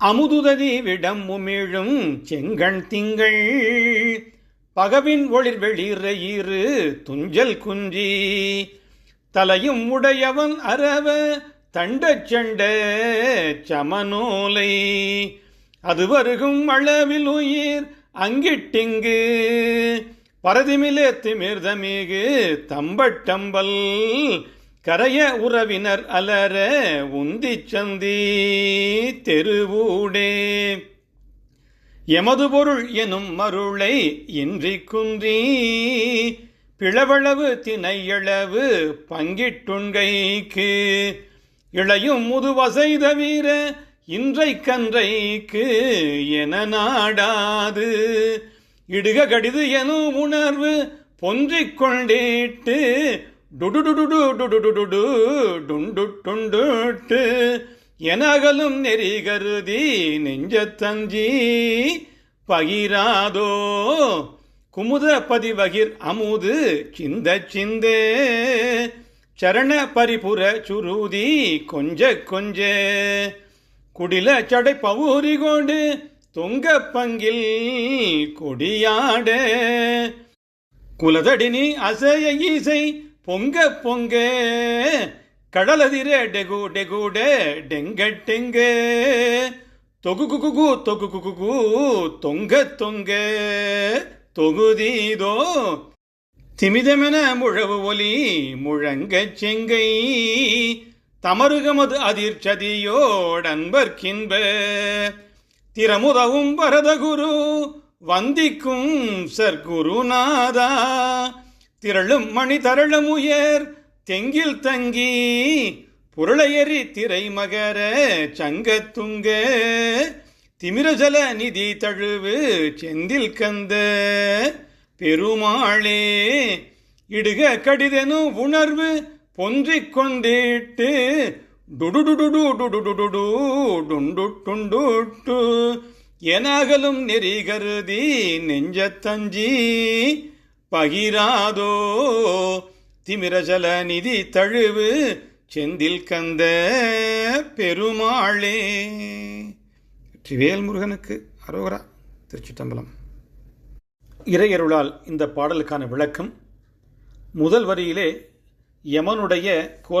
அமுதுததி விடம் உமிழும் செங்கண் திங்கள். பகவின் ஒளிர் வெளிர ஈறு துஞ்சல் குஞ்சி தலையும் உடையவன் அரவ தண்டச் சண்ட சமநூலை. அது வருகும் அளவில் உயிர் அங்கிட்டிங்கு. பரதிமிலே திமிர்தமிகு தம்பட்டம்பல். கரைய உறவினர் அலர உந்திச் சந்தி தெருவூடே. எமது பொருள் எனும் மருளை இன்றி குன்றி பிளவளவு திணையளவு பங்கிட்டுண்கைக்கு இளையும் முதுவசை தவிர இன்றை கன்றைக்கு என நாடாது. இடுக கடிது எனும் உணர்வு பொன்றிக் கொண்டேட்டு டுடுடுடுடு டுடுடுடுடு எனகலும் நெறி கருதி நெஞ்சத்தஞ்சி பகிராதோ குமுத பதிவகிர் அமுது சிந்த சிந்தே சரண பரிபுர சுருதி கொஞ்ச கொஞ்சே. குடில சடை பவுரி கொண்டு தொங்க பங்கில் கொடியாட. குலதடினி அசைய ஈசை பொங்க பொங்க கடலதிர டெகு டெகுட டெங்க டெங்கு. தொகு குகு தொகு குகு தொங்க தொங்க. தொகுதீதோ திமிதமென முழவு ஒலி முழங்கச் செங்கை. தமருகமது அதிர்ச்சதியோடன்பர்க்கின்ப திறமுதவும் பரதகுரு வந்திக்கும் சர்க்குருநாதா திரளும் மணி தரளும் உயர். தெங்கில் தங்கி புரளையறி திரை மகர சங்கத்துங்க திமிரஜல நிதி தழுவு செந்தில் கந்த. பெருமாளே இடுக கடிதெனும் உணர்வு பொன்றிக் கொண்டிட்டு. டுடுடுடுடு எனாகலும் நெறி கருதி நெஞ்சத்தஞ்சி பகிராதோ? திமிரஜல நிதி தழுவு செந்தில் கந்த பெருமாளே. வெற்றிவேல் முருகனுக்கு அரோகரா திருச்சிட்டம்பலம். இறையருளால் இந்த பாடலுக்கான விளக்கம் முதல் வரியிலே யமனுடைய கோல